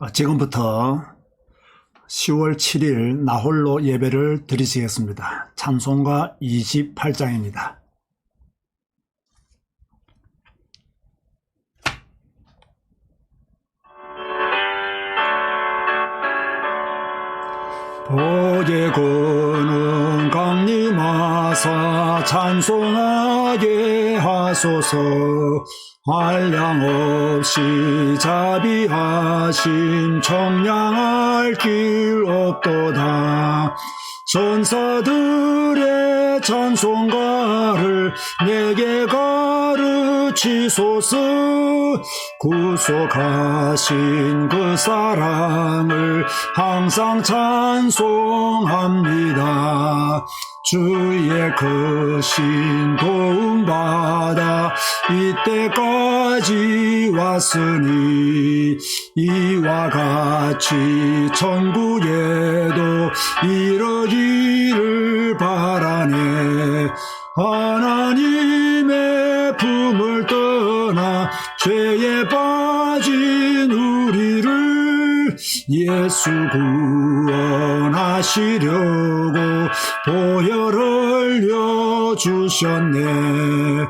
어, 지금부터 10월 7일 나홀로 예배를 드리시겠습니다. 찬송가 28장입니다. 보제고는 강림하사 찬송하 게 하소서. 한량 없이 자비하심 청량할 길 없도다. 전사들의 찬송가를 내게 가르치소서. 구속하신 그 사랑을 항상 찬송합니다 주의 크신 도움받아 이때까지 왔으니 이와 같이 천국에도 이러기를 바라네. 하나님의 품을 떠나 죄에 빠진 우리를 예수 구원 하시려고 보혈 흘려 주셨네.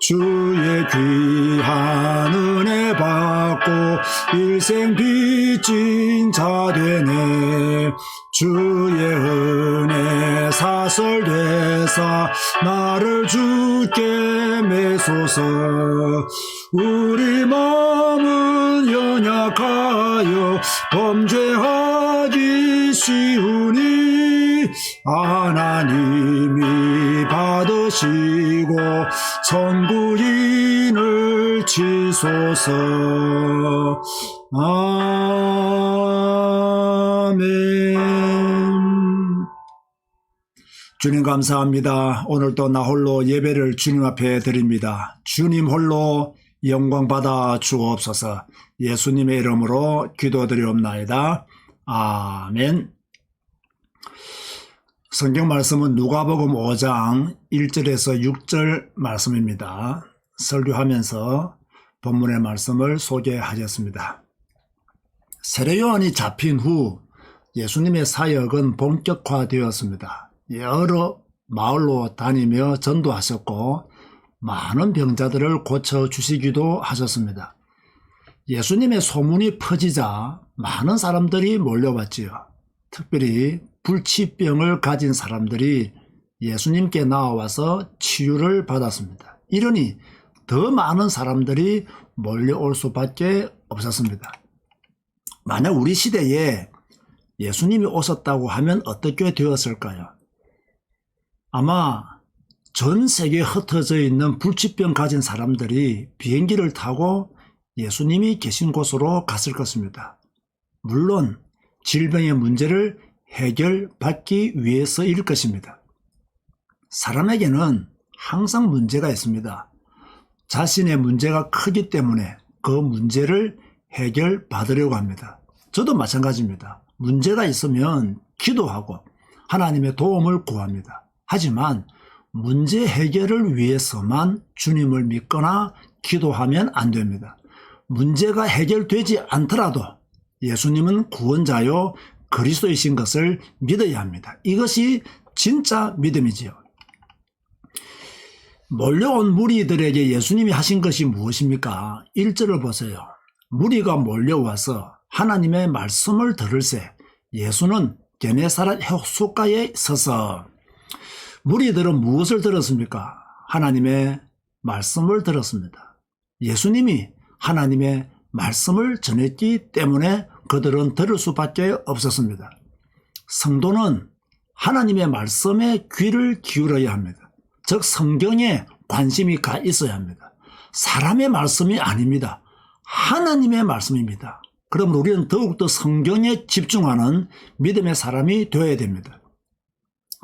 주의 귀한 은혜 받고 일생 빚진 자 되네. 주의 은혜 사설되사 나를 주께 매소서 우리 마음은 연약하여 범죄하기 쉬우니 하나님이 받으시고 천국인을 치소서 아멘 주님 감사합니다. 오늘도 나 홀로 예배를 주님 앞에 드립니다. 주님 홀로 영광 받아 주옵소서. 예수님의 이름으로 기도드리옵나이다. 아멘. 성경 말씀은 누가복음 5장 1절에서 6절 말씀입니다. 설교하면서 본문의 말씀을 소개하겠습니다. 세례 요한이 잡힌 후 예수님의 사역은 본격화되었습니다. 여러 마을로 다니며 전도하셨고 많은 병자들을 고쳐 주시기도 하셨습니다. 예수님의 소문이 퍼지자 많은 사람들이 몰려왔지요. 특별히 불치병을 가진 사람들이 예수님께 나와서 치유를 받았습니다. 이러니 더 많은 사람들이 몰려올 수밖에 없었습니다. 만약 우리 시대에 예수님이 오셨다고 하면 어떻게 되었을까요? 아마 전 세계에 흩어져 있는 불치병 가진 사람들이 비행기를 타고 예수님이 계신 곳으로 갔을 것입니다. 물론 질병의 문제를 해결받기 위해서일 것입니다. 사람에게는 항상 문제가 있습니다. 자신의 문제가 크기 때문에 그 문제를 해결받으려고 합니다. 저도 마찬가지입니다. 문제가 있으면 기도하고 하나님의 도움을 구합니다. 하지만 문제 해결을 위해서만 주님을 믿거나 기도하면 안 됩니다. 문제가 해결되지 않더라도 예수님은 구원자요 그리스도이신 것을 믿어야 합니다. 이것이 진짜 믿음이지요. 몰려온 무리들에게 예수님이 하신 것이 무엇입니까? 1절을 보세요. 무리가 몰려와서 하나님의 말씀을 들을새 예수는 게네사렛 해수가에 서서 무리들은 무엇을 들었습니까? 하나님의 말씀을 들었습니다. 예수님이 하나님의 말씀을 전했기 때문에 그들은 들을 수밖에 없었습니다. 성도는 하나님의 말씀에 귀를 기울여야 합니다. 즉 성경에 관심이 가 있어야 합니다. 사람의 말씀이 아닙니다. 하나님의 말씀입니다. 그러면 우리는 더욱더 성경에 집중하는 믿음의 사람이 되어야 됩니다.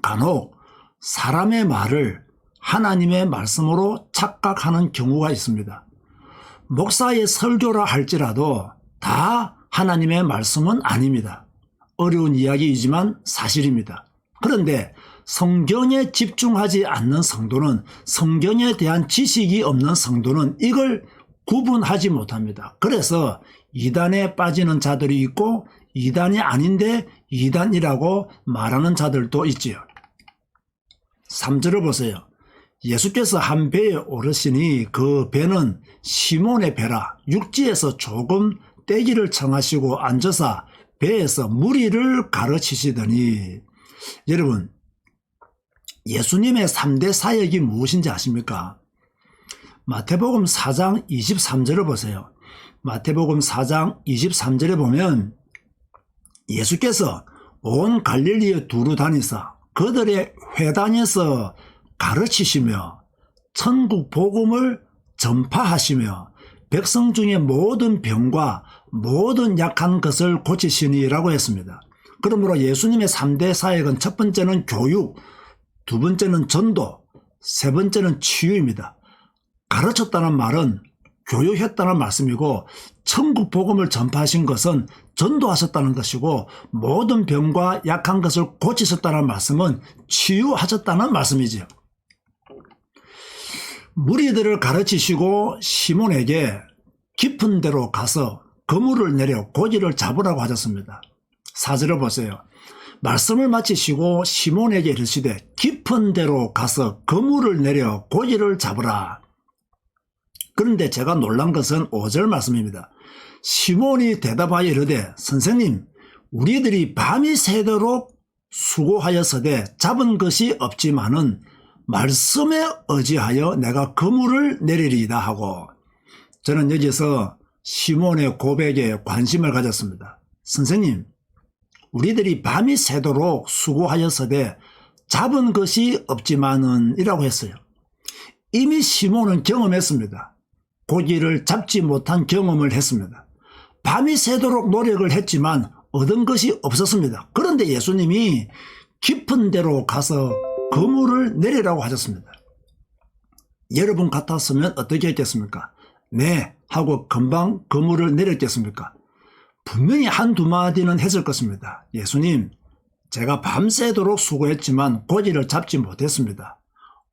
간혹 사람의 말을 하나님의 말씀으로 착각하는 경우가 있습니다. 목사의 설교라 할지라도 다 하나님의 말씀은 아닙니다. 어려운 이야기이지만 사실입니다. 그런데 성경에 집중하지 않는 성도는 성경에 대한 지식이 없는 성도는 이걸 구분하지 못합니다. 그래서 이단에 빠지는 자들이 있고 이단이 아닌데 이단이라고 말하는 자들도 있지요. 3절을 보세요. 예수께서 한 배에 오르시니 그 배는 시몬의 배라 육지에서 조금 떼기를 청하시고 앉아서 배에서 무리를 가르치시더니 여러분 예수님의 3대 사역이 무엇인지 아십니까? 마태복음 4장 23절을 보세요. 마태복음 4장 23절에 보면 예수께서 온 갈릴리에 두루 다니사 그들의 회당에서 가르치시며 천국 복음을 전파하시며 백성 중에 모든 병과 모든 약한 것을 고치시니라고 했습니다. 그러므로 예수님의 3대 사역은 첫 번째는 교육, 두 번째는 전도, 세 번째는 치유입니다. 가르쳤다는 말은 교육했다는 말씀이고 천국 복음을 전파하신 것은 전도하셨다는 것이고 모든 병과 약한 것을 고치셨다는 말씀은 치유하셨다는 말씀이지요. 무리들을 가르치시고 시몬에게 깊은 데로 가서 그물을 내려 고기를 잡으라고 하셨습니다. 사절을 보세요. 말씀을 마치시고 시몬에게 이르시되 깊은 데로 가서 그물을 내려 고기를 잡으라. 그런데 제가 놀란 것은 5절 말씀입니다. 시몬이 대답하여 이르되 선생님 우리들이 밤이 새도록 수고하여서되 잡은 것이 없지만은 말씀에 의지하여 내가 그물을 내리리이다 하고 저는 여기서 시몬의 고백에 관심을 가졌습니다. 선생님 우리들이 밤이 새도록 수고하여서되 잡은 것이 없지만은 이라고 했어요. 이미 시몬은 경험했습니다. 고기를 잡지 못한 경험을 했습니다. 밤이 새도록 노력을 했지만 얻은 것이 없었습니다. 그런데 예수님이 깊은 데로 가서 그물을 내리라고 하셨습니다. 여러분 같았으면 어떻게 했겠습니까? 네 하고 금방 그물을 내렸겠습니까? 분명히 한두 마디는 했을 것입니다. 예수님, 제가 밤새도록 수고했지만 고기를 잡지 못했습니다.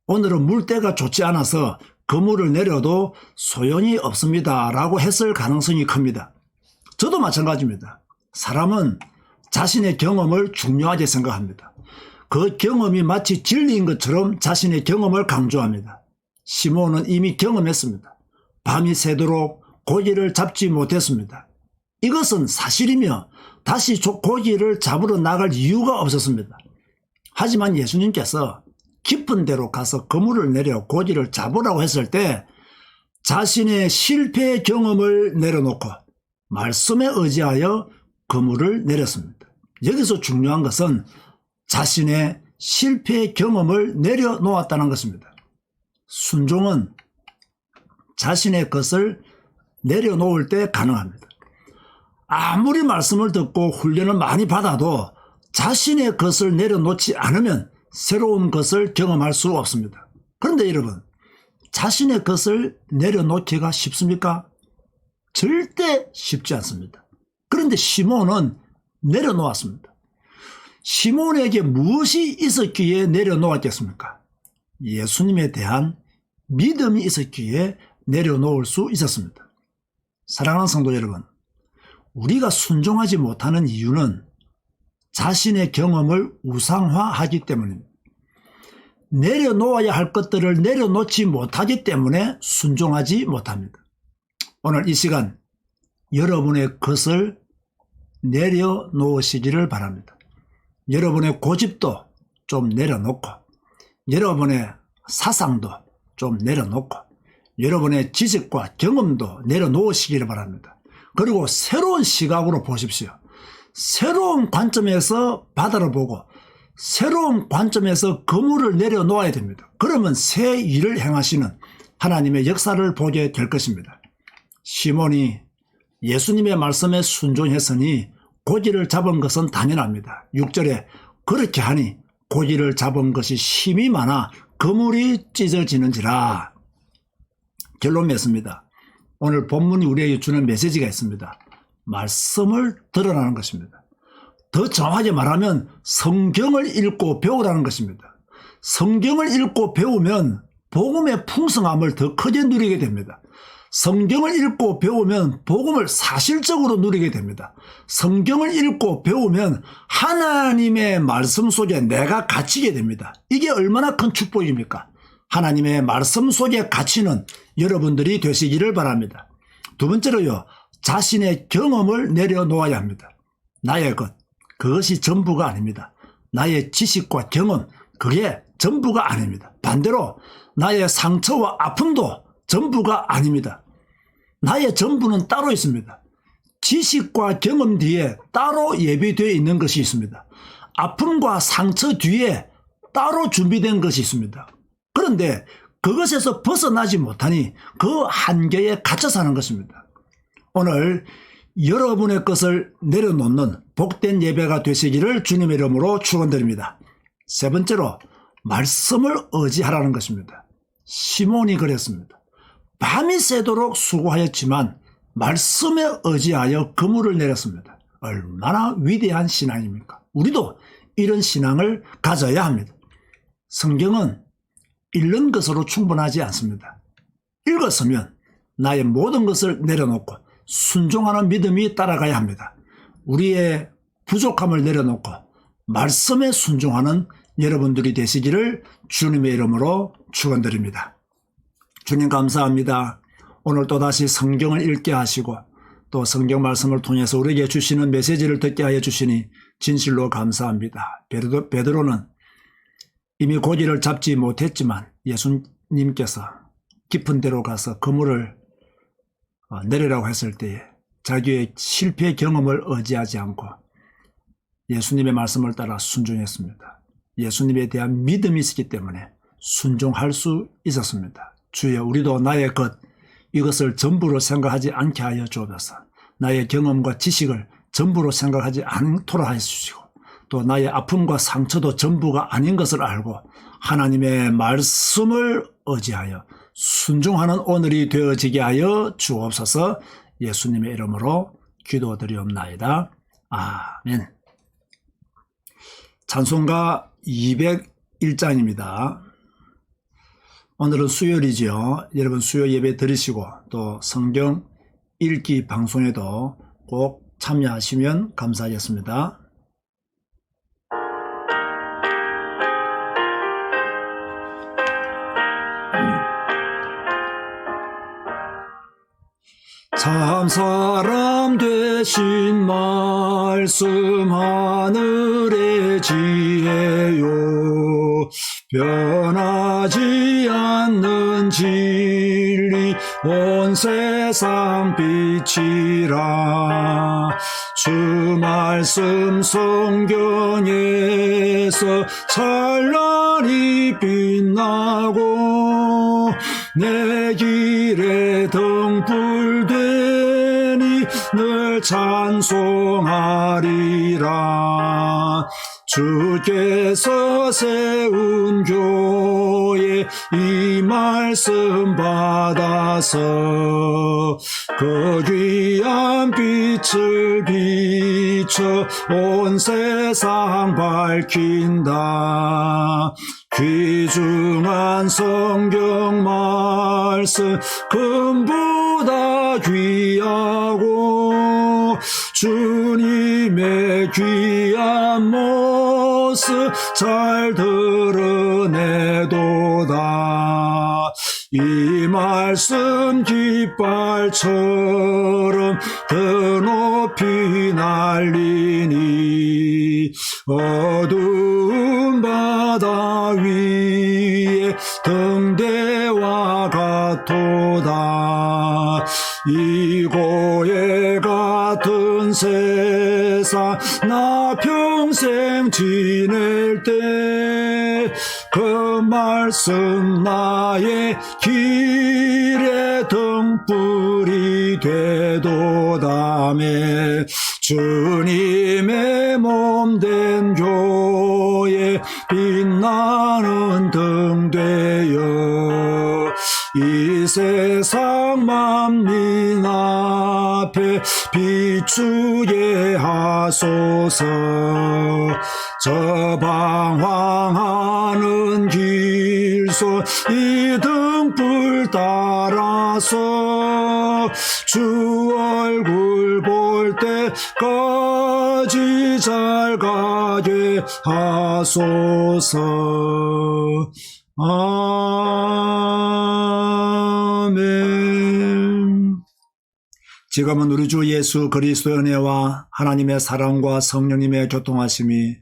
오늘은 물때가 좋지 않아서 그물을 내려도 소용이 없습니다. 라고 했을 가능성이 큽니다. 저도 마찬가지입니다. 사람은 자신의 경험을 중요하게 생각합니다. 그 경험이 마치 진리인 것처럼 자신의 경험을 강조합니다. 시몬은 이미 경험했습니다. 밤이 새도록 고기를 잡지 못했습니다. 이것은 사실이며 다시 고기를 잡으러 나갈 이유가 없었습니다. 하지만 예수님께서 깊은 데로 가서 그물을 내려 고기를 잡으라고 했을 때 자신의 실패의 경험을 내려놓고 말씀에 의지하여 그물을 내렸습니다. 여기서 중요한 것은 자신의 실패의 경험을 내려놓았다는 것입니다. 순종은 자신의 것을 내려놓을 때 가능합니다. 아무리 말씀을 듣고 훈련을 많이 받아도 자신의 것을 내려놓지 않으면 새로운 것을 경험할 수 없습니다. 그런데 여러분, 자신의 것을 내려놓기가 쉽습니까? 절대 쉽지 않습니다. 그런데 시몬은 내려놓았습니다. 시몬에게 무엇이 있었기에 내려놓았겠습니까? 예수님에 대한 믿음이 있었기에 내려놓을 수 있었습니다. 사랑하는 성도 여러분, 우리가 순종하지 못하는 이유는 자신의 경험을 우상화하기 때문입니다. 내려놓아야 할 것들을 내려놓지 못하기 때문에 순종하지 못합니다. 오늘 이 시간 여러분의 것을 내려놓으시기를 바랍니다. 여러분의 고집도 좀 내려놓고 여러분의 사상도 좀 내려놓고 여러분의 지식과 경험도 내려놓으시기를 바랍니다. 그리고 새로운 시각으로 보십시오. 새로운 관점에서 바다를 보고 새로운 관점에서 그물을 내려놓아야 됩니다. 그러면 새 일을 행하시는 하나님의 역사를 보게 될 것입니다. 시몬이 예수님의 말씀에 순종했으니 고기를 잡은 것은 당연합니다. 6절에 그렇게 하니 고기를 잡은 것이 힘이 많아 그물이 찢어지는지라. 결론 맺습니다. 오늘 본문이 우리에게 주는 메시지가 있습니다. 말씀을 드러나는 것입니다. 더 정확하게 말하면 성경을 읽고 배우라는 것입니다. 성경을 읽고 배우면 복음의 풍성함을 더 크게 누리게 됩니다. 성경을 읽고 배우면 복음을 사실적으로 누리게 됩니다. 성경을 읽고 배우면 하나님의 말씀 속에 내가 갇히게 됩니다. 이게 얼마나 큰 축복입니까? 하나님의 말씀 속에 갇히는 여러분들이 되시기를 바랍니다. 두 번째로요, 자신의 경험을 내려놓아야 합니다. 나의 것, 그것이 전부가 아닙니다. 나의 지식과 경험, 그게 전부가 아닙니다. 반대로 나의 상처와 아픔도 전부가 아닙니다. 나의 전부는 따로 있습니다. 지식과 경험 뒤에 따로 예비되어 있는 것이 있습니다. 아픔과 상처 뒤에 따로 준비된 것이 있습니다. 그런데 그것에서 벗어나지 못하니 그 한계에 갇혀 사는 것입니다. 오늘 여러분의 것을 내려놓는 복된 예배가 되시기를 주님의 이름으로 축원드립니다. 세 번째로 말씀을 의지하라는 것입니다. 시몬이 그랬습니다. 밤이 새도록 수고하였지만 말씀에 의지하여 그물을 내렸습니다. 얼마나 위대한 신앙입니까? 우리도 이런 신앙을 가져야 합니다. 성경은 읽는 것으로 충분하지 않습니다. 읽었으면 나의 모든 것을 내려놓고 순종하는 믿음이 따라가야 합니다. 우리의 부족함을 내려놓고 말씀에 순종하는 여러분들이 되시기를 주님의 이름으로 축원드립니다. 주님 감사합니다. 오늘 또다시 성경을 읽게 하시고 또 성경 말씀을 통해서 우리에게 주시는 메시지를 듣게 하여 주시니 진실로 감사합니다. 베드로, 베드로는 이미 고기를 잡지 못했지만 예수님께서 깊은 데로 가서 그물을 어, 내리라고 했을 때에 자기의 실패 경험을 의지하지 않고 예수님의 말씀을 따라 순종했습니다. 예수님에 대한 믿음이 있었기 때문에 순종할 수 있었습니다. 주여 우리도 나의 것 이것을 전부로 생각하지 않게 하여 주옵소서. 나의 경험과 지식을 전부로 생각하지 않도록 하여 주시고 또 나의 아픔과 상처도 전부가 아닌 것을 알고 하나님의 말씀을 의지하여 순종하는 오늘이 되어지게 하여 주옵소서 예수님의 이름으로 기도드리옵나이다. 아멘. 찬송가 201장입니다. 오늘은 수요일이죠. 여러분 수요 예배 드리시고 또 성경 읽기 방송에도 꼭 참여하시면 감사하겠습니다. 참 사람 되신 말씀 하늘의 지혜요. 변하지 않는 진리 온 세상 빛이라. 주 말씀 성경에서 찬란히 빛나고 내 길에 등불 되니 늘 찬송하리라. 주께서 세운 교회 이 말씀 받아서 그 귀한 빛을 비춰 온 세상 밝힌다. 귀중한 성경 말씀 금보다 귀하고 주님의 귀한 모습 잘 드러내도다. 이 말씀 깃발처럼 더 높이 날리니 어두운 바다 위에 등대와 같도다 이고에 같은 세상 나 평생 지낼 때 그 말씀 나의 길에 등불이 되도다매 주님의 몸 된 교회 빛나는 등 되어 이 세상 만민 앞에 비추게 하소서. 저 방황하는 길손 이 등불 따라서 주 얼굴 볼 때까지 잘 가게 하소서 아멘 지금은 우리 주 예수 그리스도의 은혜와 하나님의 사랑과 성령님의 교통하심이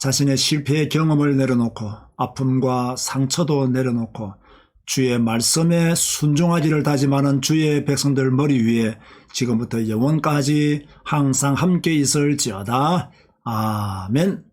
자신의 실패의 경험을 내려놓고 아픔과 상처도 내려놓고 주의 말씀에 순종하기를 다짐하는 주의 백성들 머리 위에 지금부터 영원까지 항상 함께 있을지어다. 아멘.